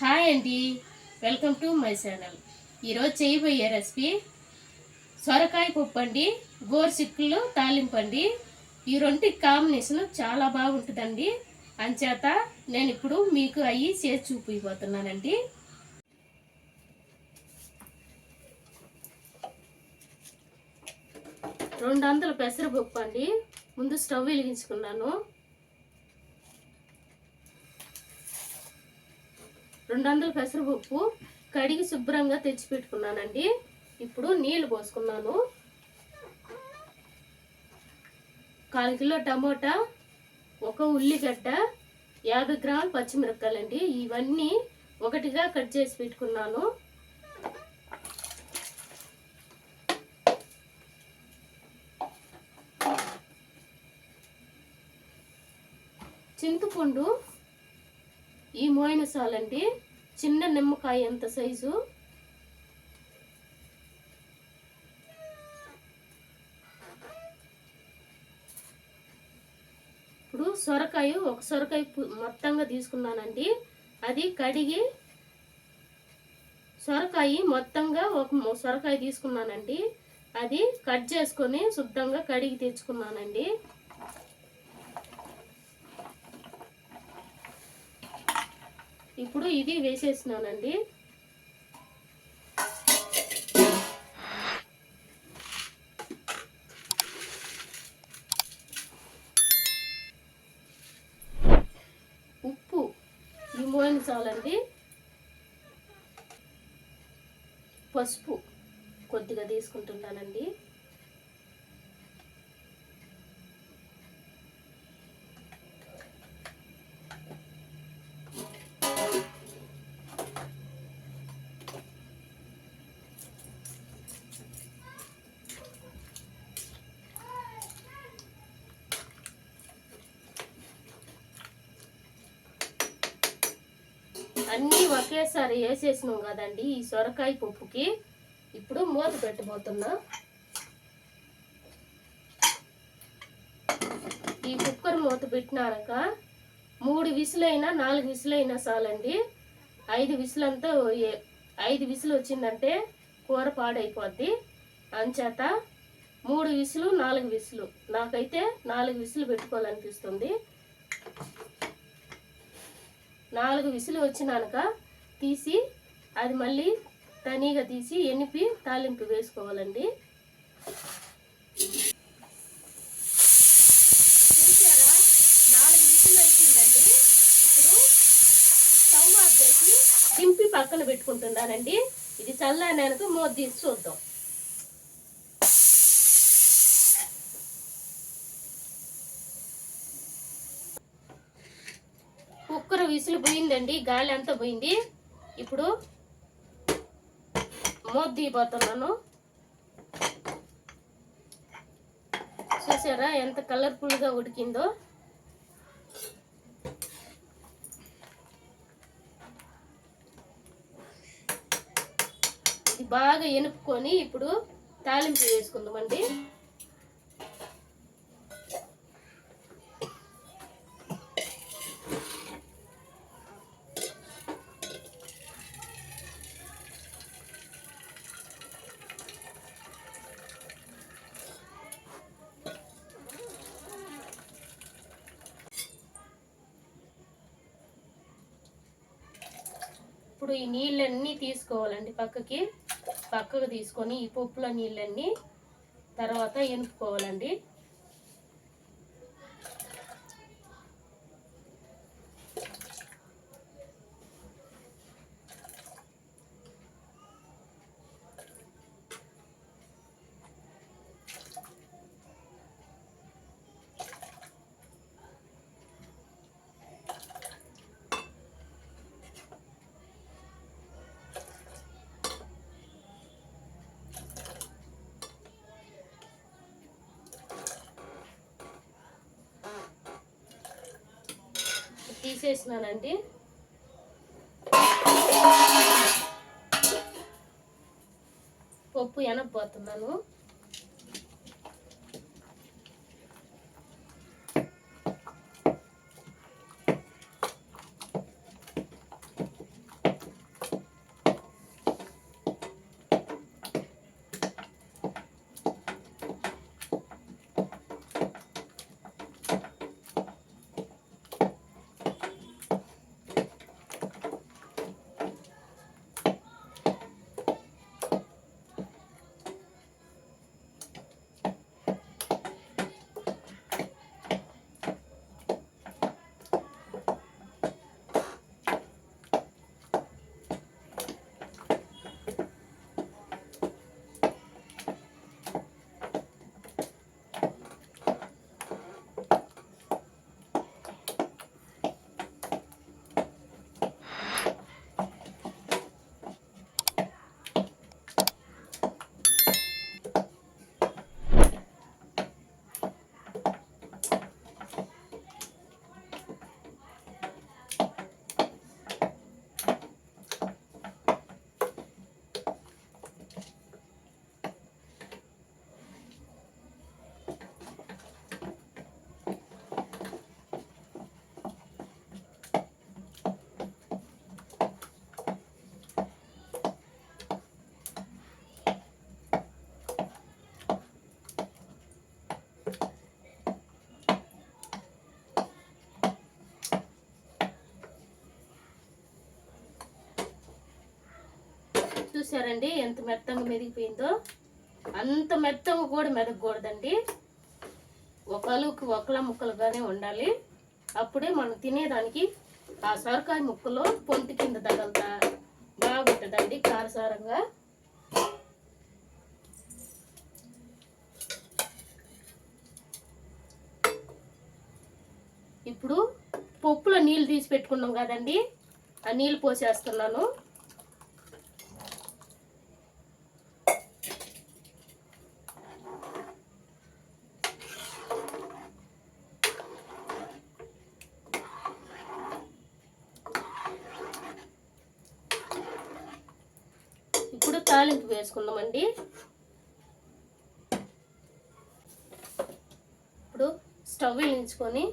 Hi అండి. Welcome to my channel. ఈరోజు చేయబోయే రెసిపీ సొరకాయ పప్పు అండి గోరుచిక్కులు తాలింపండి ఈ రెండు కాంబినేషన్ చాలా బాగుంటుందండి. అంచేత నేను ఇప్పుడు మీకు అవి చేసి చూపిపోతున్నానండి. రెండు వందల పెసరపప్పు అండి. ముందు స్టవ్ వెలిగించుకున్నాను. రెండు వందల పెసరపప్పు కడిగి శుభ్రంగా తెచ్చిపెట్టుకున్నానండి. ఇప్పుడు నీళ్ళు పోసుకున్నాను. కాలు కిలో టమోటా ఒక ఉల్లిగడ్డ యాభై గ్రాములు పచ్చిమిరపకాయలండి. ఇవన్నీ ఒకటిగా కట్ చేసి పెట్టుకున్నాను. చింతపండు ఈ మోయిన సాలండి చిన్న నిమ్మకాయ ఎంత సైజు? ఇప్పుడు సొరకాయ ఒక సొరకాయ మొత్తంగా తీసుకున్నానండి. అది కడిగి సొరకాయ మొత్తంగా ఒక సొరకాయ తీసుకున్నానండి. అది కట్ చేసుకొని శుద్ధంగా కడిగి తెచ్చుకున్నానండి. ఇప్పుడు ఇది వేసేసినానండి ఉప్పు ఈ మోయిన చాలండి. పసుపు కొద్దిగా తీసుకుంటున్నానండి. అన్నీ ఒకేసారి వేసేసినాం కదండి ఈ సొరకాయ పప్పుకి. ఇప్పుడు మూత పెట్టబోతున్నా. ఈ కుక్కర్ మూత పెట్టినాక మూడు విసులైనా నాలుగు విసులైనా చాలండి. ఐదు విసులంతా ఏ- ఐదు విసులు వచ్చిందంటే కూర పాడైపోద్ది. అంచేత మూడు విసులు నాలుగు విసులు. నాకైతే నాలుగు విసులు పెట్టుకోవాలనిపిస్తుంది. నాలుగు విసులు వచ్చినాక తీసి అది మళ్ళీ తనీగా తీసి ఎనిపి తాలింపు వేసుకోవాలండి. చూసారా నాలుగు విసులు వచ్చిందండి ఇప్పుడు స్టవ్ ఆఫ్ చేసి దింపి పక్కన పెట్టుకుంటున్నానండి. ఇది చల్లారినాక మూత తీసి చూద్దాం కుక్కర్ విసులు పోయిందండి గాలి అంతా పోయింది. ఇప్పుడు మూత తీయబోతున్నాను చూసారా ఎంత కలర్ఫుల్గా ఉడికిందో. ఇది బాగా ఎనుపుకొని ఇప్పుడు తాలింపు వేసుకుందామండి. ఇప్పుడు ఈ నీళ్ళన్నీ తీసుకోవాలండి పక్కకి. పక్కకు తీసుకొని ఈ పప్పుల నీళ్ళన్నీ తర్వాత ఎనుపుకోవాలండి. తీసేసినానండి. పప్పు ఎనపోతున్నాను చూసారండి ఎంత మెత్తంగా మెదిగిపోయిందో? అంత మెత్తగా కూడా మెదగకూడదండి. ఒకలుకి ఒకల ముక్కలుగానే ఉండాలి. అప్పుడే మనం తినేదానికి ఆ సొరకాయ ముక్కలు పొంటి కింద తగలుతా బాగుంటుందండి కారసారంగా. ఇప్పుడు పప్పులో నీళ్ళు తీసి పెట్టుకున్నాం కదండి. ఆ నీళ్ళు పోసేస్తున్నాను ఇప్పుడు తాలింపు వేసుకుందామండి. ఇప్పుడు స్టవ్ వెలిగించుకొని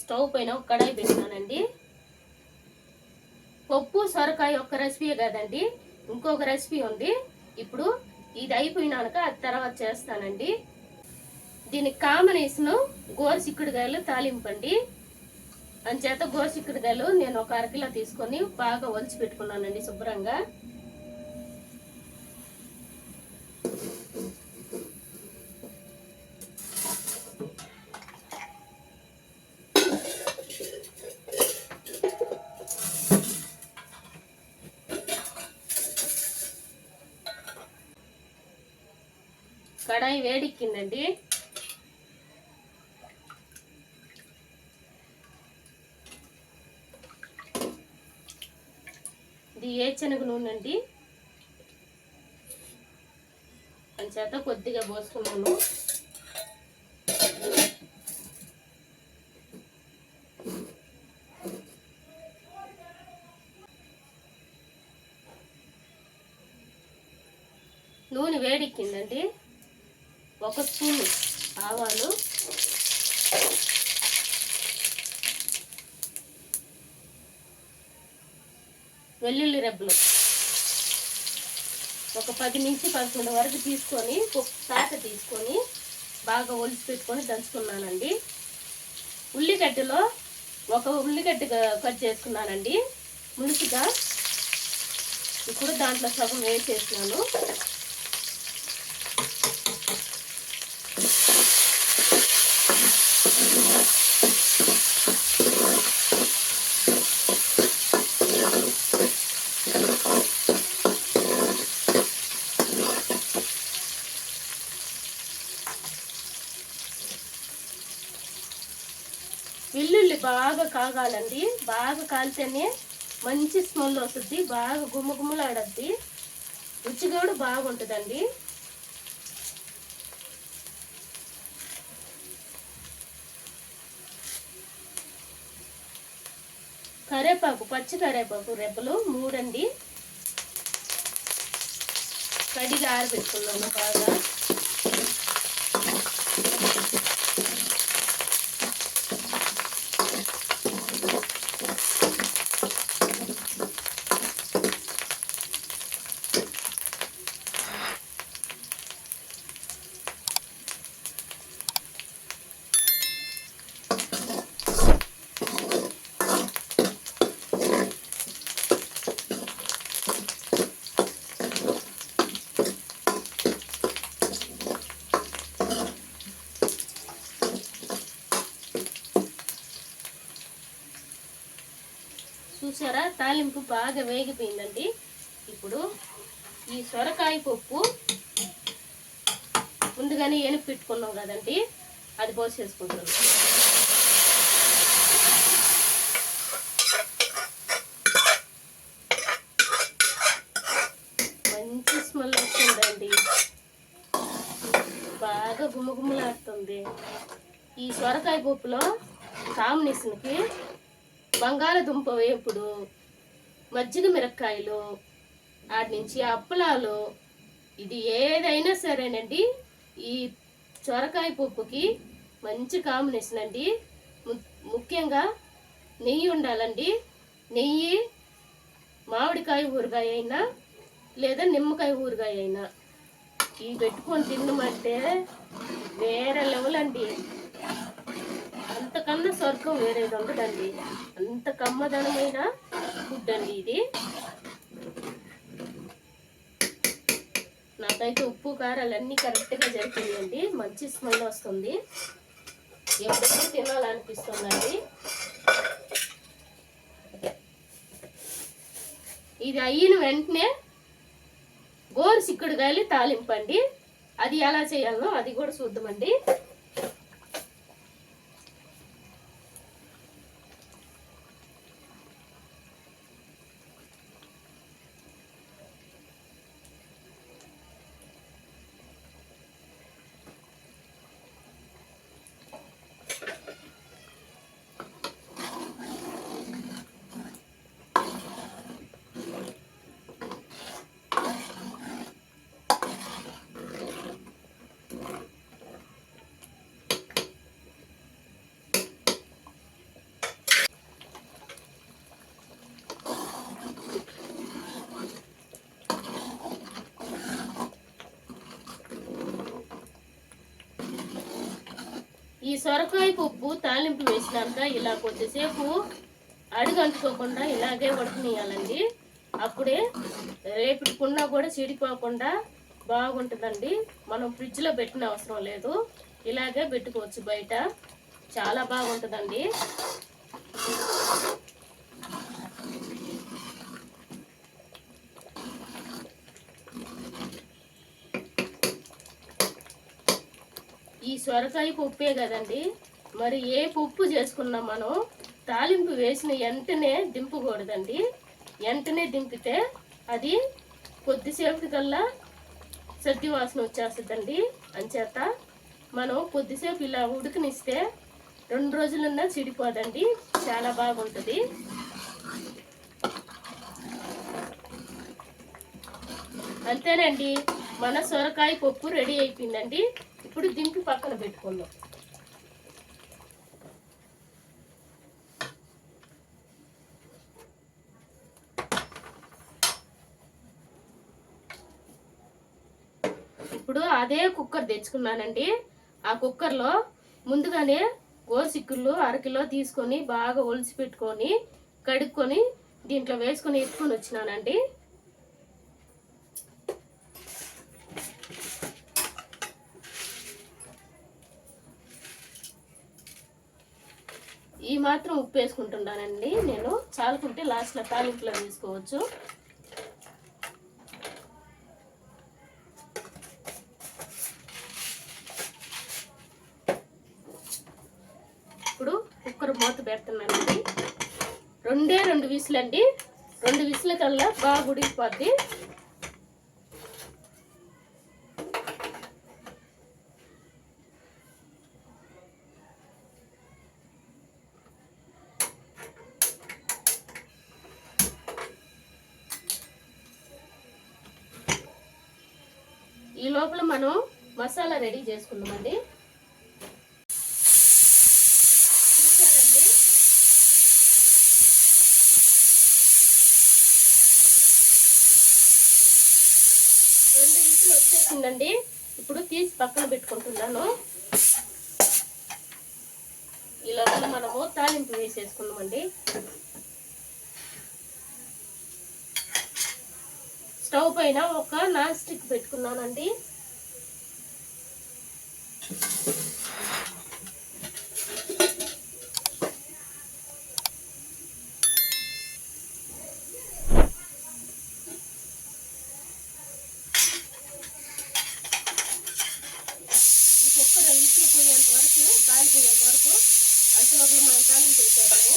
స్టవ్ పైన ఒక కడాయి పెట్టినానండి పప్పు సొరకాయ ఒక్క రెసిపీ కదండి. ఇంకొక రెసిపీ ఉంది. ఇప్పుడు ఇది అయిపోయినాక అది తర్వాత చేస్తానండి. దీనికి కాంబినేషన్ గోరుచిక్కుడుకాయలు తాలింపండి. అంచేత గోరుచిక్కుడుకాయలు నేను ఒక అరకిలో తీసుకొని బాగా ఒలిచి పెట్టుకున్నానండి శుభ్రంగా. కడాయి వేడిక్కిందండి. ఇది ఏ శనగ నూనె అండి? అంచేత కొద్దిగా పోసుకున్నాను. నూనె వేడెక్కిందండి. ఒక స్పూన్ ఆవాలు. వెల్లుల్లి రెబ్బలు. ఒక పది నుంచి పదకొండు వరకు తీసుకొని ఒక తీసుకొని బాగా ఒలిసి పెట్టుకొని దంచుకున్నానండి. ఉల్లిగడ్డలో ఒక ఉల్లిగడ్డ కట్ చేసుకున్నానండి. ములుసుగా ఇప్పుడు దాంట్లో సగం వేసేసినాను. వెల్లుల్లి బాగా కాగాలండి. బాగా కాలితేనే మంచి స్మెల్ వస్తుంది. బాగా గుమ్మగుమ్మలాడద్ది రుచి కూడా బాగుంటుందండి. కరేపాకు పచ్చి కరేపాకు రెబ్బలు మూడండి. కడిగి ఆరబెట్టుకున్నాను బాగా. చూసారా? తాలింపు బాగా వేగిపోయిందండి. ఇప్పుడు ఈ సొరకాయ పప్పు ముందుగానే ఎనుపు పెట్టుకున్నాం కదండి. అది పోసేసుకుంటున్నాం మంచి స్మెల్ వస్తుందండి బాగా గుమ్మగుమ్మలాడుతుంది. ఈ సొరకాయ పప్పులో కాంబినేషన్కి బంగాళదుంప వేపుడు మజ్జిగ మిరక్కాయలు వాటి నుంచి అప్పలాలు ఇది ఏదైనా సరేనండి. ఈ సొరకాయ పప్పుకి మంచి కాంబినేషన్ అండి. ము- ముఖ్యంగా నెయ్యి ఉండాలండి. నెయ్యి మామిడికాయ ఊరగాయ అయినా లేదా నిమ్మకాయ ఊరగాయ అయినా ఇవి పెట్టుకొని తిన్నమంటే వేరే లెవెల్ అండి. అంతకన్నా స్వర్గం వేరేది ఉండదండి. అంత కమ్మదనమైన ఫుడ్ అండి ఇది. నాకైతే ఉప్పు కారాలు అన్నీ కరెక్ట్గా జరిపోయిందండి మంచి స్మెల్ వస్తుంది. ఎప్పుడైనా తినాలనిపిస్తుందండి. ఇది అయిన వెంటనే గోరు సిక్కుడుగాయలు తాలింపండి. అది ఎలా చేయాలో అది కూడా చూద్దామండి. ఈ సొరకాయ పప్పు తాలింపు వేసినాక ఇలా కొద్దిసేపు అడుగంటుకోకుండా ఇలాగే ఉడకనియాలండి అప్పుడే రేపుకున్నా కూడా చెడిపోకుండా బాగుంటుందండి. మనం ఫ్రిడ్జ్లో పెట్టిన అవసరం లేదు. ఇలాగే పెట్టుకోవచ్చు బయట. చాలా బాగుంటుందండి. సొరకాయ పప్పే కదండి. మరి ఏ పప్పు చేసుకున్నా మనం? తాలింపు వేసిన వెంటనే దింపకూడదండి. వెంటనే దింపితే అది కొద్దిసేపు కల్లా సద్ది వాసన వచ్చేస్తుందండి. అంచేత మనం కొద్దిసేపు ఇలా ఉడకనిస్తే రెండు రోజులున్నా చిడిపోదండి. చాలా బాగుంటుంది. అంతేనండి. మన సొరకాయ పప్పు రెడీ అయిపోయిందండి. ఇప్పుడు దింపి పక్కన పెట్టుకుందాం. ఇప్పుడు అదే కుక్కర్ తెచ్చుకున్నానండి. ఆ కుక్కర్లో ముందుగానే గోసిక్కుళ్ళు అరకిలో తీసుకొని బాగా ఒలిచి పెట్టుకొని కడుక్కొని దీంట్లో వేసుకొని ఎత్తుకొని వచ్చినానండి ఈ మాత్రం ఉప్పు వేసుకుంటున్నానండి నేను చాలుకుంటే లాస్ట్లో తాలింపులో వేసుకోవచ్చు. ఇప్పుడు కుక్కర్ మూత పెడుతున్నానండి. రెండే రెండు విసులండి. రెండు విసుల కల్లా బాగా ఉడికిపోద్ది ఈ లోపల మనం మసాలా రెడీ చేసుకుందామండి. చూసారండి రెండు విసులు వచ్చేసిందండి. ఇప్పుడు తీసి పక్కన పెట్టుకుంటున్నాను. ఇలా మనము తాలింపు వేసేసుకుందామండి. స్టవ్ పైన ఒక నాన్ స్టిక్ పెట్టుకున్నానండి ఈ కుక్కర్ విసిరి పోయేంత వరకు గాలి పోయేంత వరకు అంతలోపల మనం తాలింపు వేసేద్దాము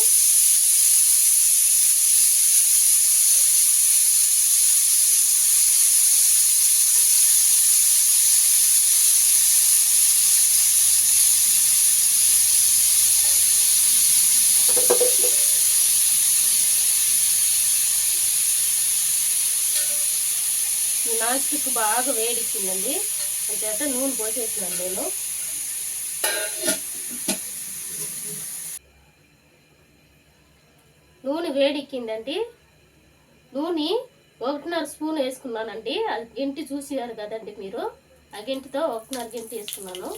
ఈ నాన్ స్టిక్ బాగా వేడిచ్చిందండి. అంతేత నూనె పోసేసినాను నేను. నూనె వేడిక్కిందండి. నూనె ఒకటిన్నర స్పూన్ వేసుకున్నానండి. అది గింటి చూసారు కదండి మీరు. ఆ గింటితో ఒకటిన్నర గింటి వేసుకున్నాను.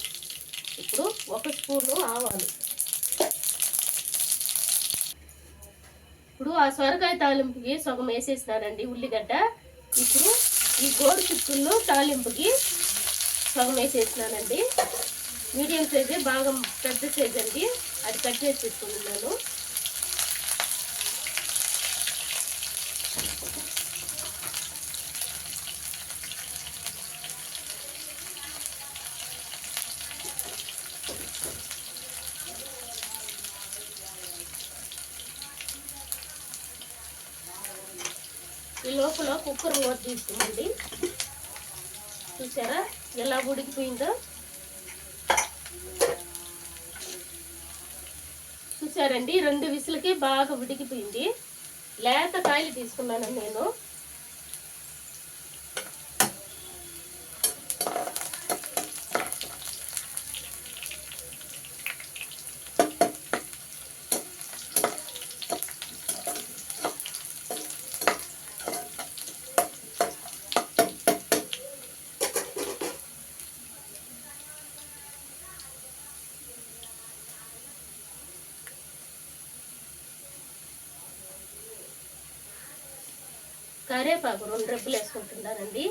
ఇప్పుడు ఒక స్పూను ఆవాలు. ఇప్పుడు ఆ సొరకాయ తాలింపుకి సగం వేసేసినానండి ఉల్లిగడ్డ. ఇప్పుడు ఈ గోడు చిక్కుళ్ళు తాలింపుకి సగం వేసేసినానండి. మీడియం సైజే బాగా పెద్ద సైజ్ అండి అది కట్ చేసి తీసుకున్నాను ఈ లోపల కుక్కర్ చూసారా? ఎలా ఉడికిపోయిందో? చూసారండి? రెండు విసులకి బాగా ఉడికిపోయింది. లేత కాయలు తీసుకున్నాను నేను. కరేపాకు రెండు రెబ్బలు వేసుకుంటున్నానండి.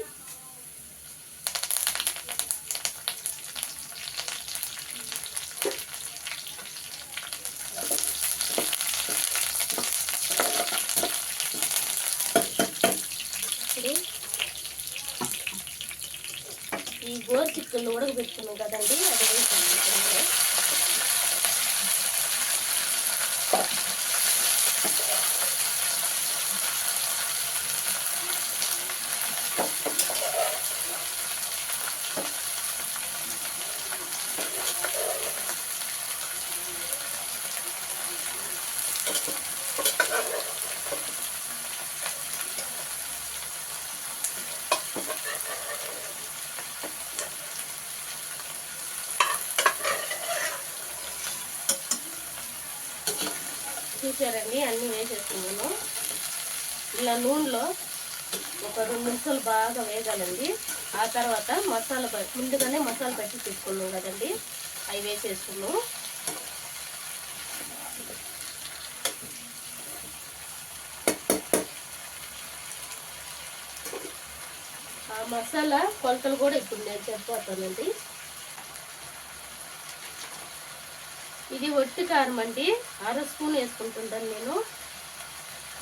ఈ గోరు చిక్కలు ఉడకబెట్టుకున్నాం కదా అది వేసుకుంటున్నాను చూసారండి అన్నీ వేసేస్తున్నాను ఇలా నూనెలో ఒక రెండు నిమిషాలు బాగా వేగాలండి. ఆ తర్వాత మసాలా ముందుగానే మసాలా పెట్టి తీసుకున్నాం కదండి. అవి వేసేసుకున్నాం. ఆ మసాలా కొలతలు కూడా ఇప్పుడు నేను చెప్పిపోతానండి ఇది ఒట్టి కారం అండి. అర స్పూన్ వేసుకుంటుంటాను నేను.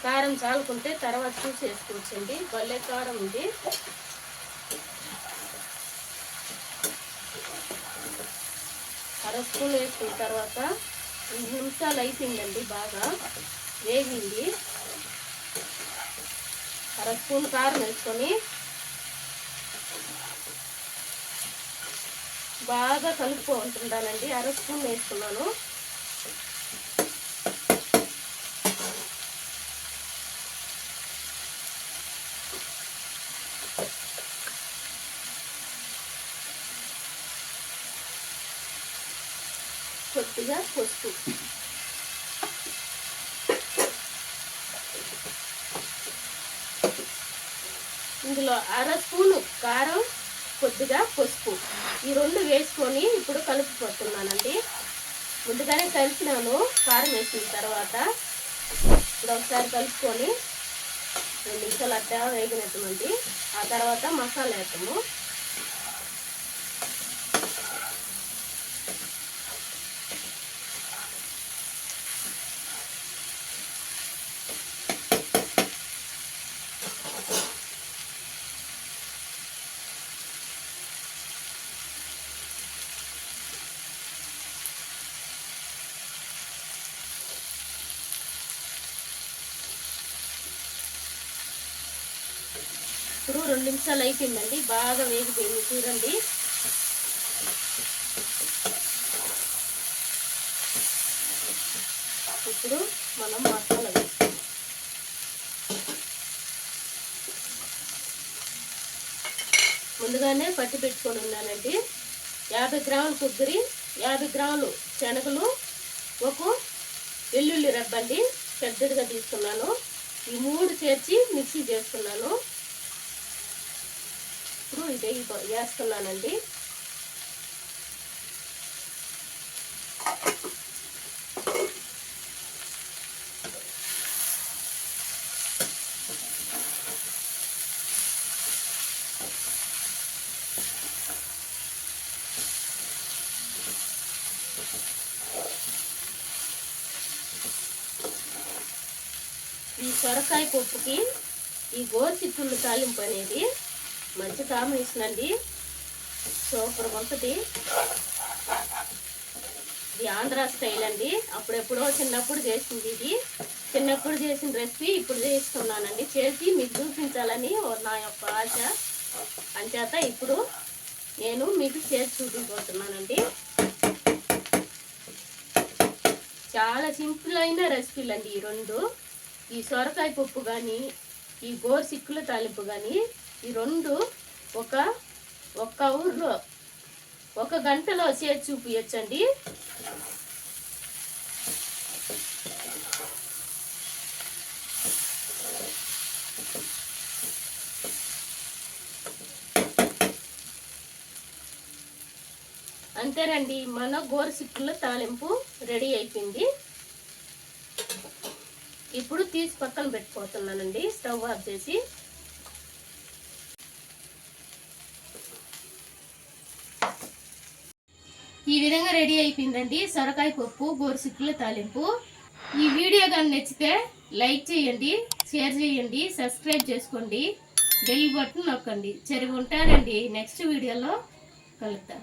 కారం చాలుకుంటే తర్వాత చూసి వేసుకోవచ్చండి. భలే కారం ఉంది అర స్పూన్ వేసుకున్న తర్వాత రెండు నిమిషాలు అయిపోయిందండి బాగా వేగింది. అర స్పూన్ కారం వేసుకొని బాగా కలుపుకుంటుండాలండి అర స్పూన్ వేసుకున్నాను కొద్దిగా పసుపు ఇందులో అర స్పూను కారం కొద్దిగా పసుపు ఈ రెండు వేసుకొని ఇప్పుడు కలుపుకొస్తున్నానండి. ముందుగానే కలిపినాను కారం వేసిన తర్వాత ఇప్పుడు ఒకసారి కలుపుకొని రెండు నిమిషాలు అట్టా వేగినటువంటి ఆ తర్వాత మసాలా వేస్తాము ఇప్పుడు రెండు నిమిషాలు అయిపోయిందండి. బాగా వేగిపోయింది. చూడండి. ఇప్పుడు మనం మసాలా వేస్తాం ముందుగానే పట్టి పెట్టుకొని ఉన్నానండి యాభై గ్రాములు కొబ్బరి యాభై గ్రాములు శనగలు ఒక వెల్లుల్లి రబ్బండి. పెద్దదిగా తీసుకున్నాను. ఈ మూడు చేర్చి మిక్సీ చేసుకున్నాను. చేయి వేస్తున్నానండి. ఈ సొరకాయ పప్పుకి ఈ గోరుచిక్కుళ్ళు తాలింపు అనేది మంచి కాంబినేషన్ అండి సూపర్ ఉంటుంది ఇది ఆంధ్ర స్టైల్ అండి. అప్పుడెప్పుడో చిన్నప్పుడు చేసింది ఇది. చిన్నప్పుడు చేసిన రెసిపీ ఇప్పుడు చేస్తున్నానండి చేసి మీకు చూపించాలని నా యొక్క ఆశ. అంచేత ఇప్పుడు నేను మీకు చేసి చూపించబోతున్నానండి. చాలా సింపుల్ అయిన రెసిపీలు అండి ఈ రెండు. ఈ సొరకాయ పప్పు కానీ ఈ గోరు సిక్కుల తాలింపు కానీ ఈ రెండు ఒక ఒక్క ఊర్లో ఒక గంటలో చేసి చూపించండి అంతేనండి మన గోరుసిక్కుల తాలింపు రెడీ అయిపోయింది. ఇప్పుడు తీసి పక్కన పెట్టుకోతున్నానండి స్టవ్ ఆఫ్ చేసి. ఈ విధంగా రెడీ అయిపోయిందండి. సొరకాయ పప్పు గోరుసిక్కుల తాలింపు. ఈ వీడియో కానీ నచ్చితే లైక్ చేయండి షేర్ చేయండి సబ్స్క్రైబ్ చేసుకోండి. బెల్ బటన్ నొక్కండి. సరిగా ఉంటారండి నెక్స్ట్ వీడియోలో కలుద్దాం.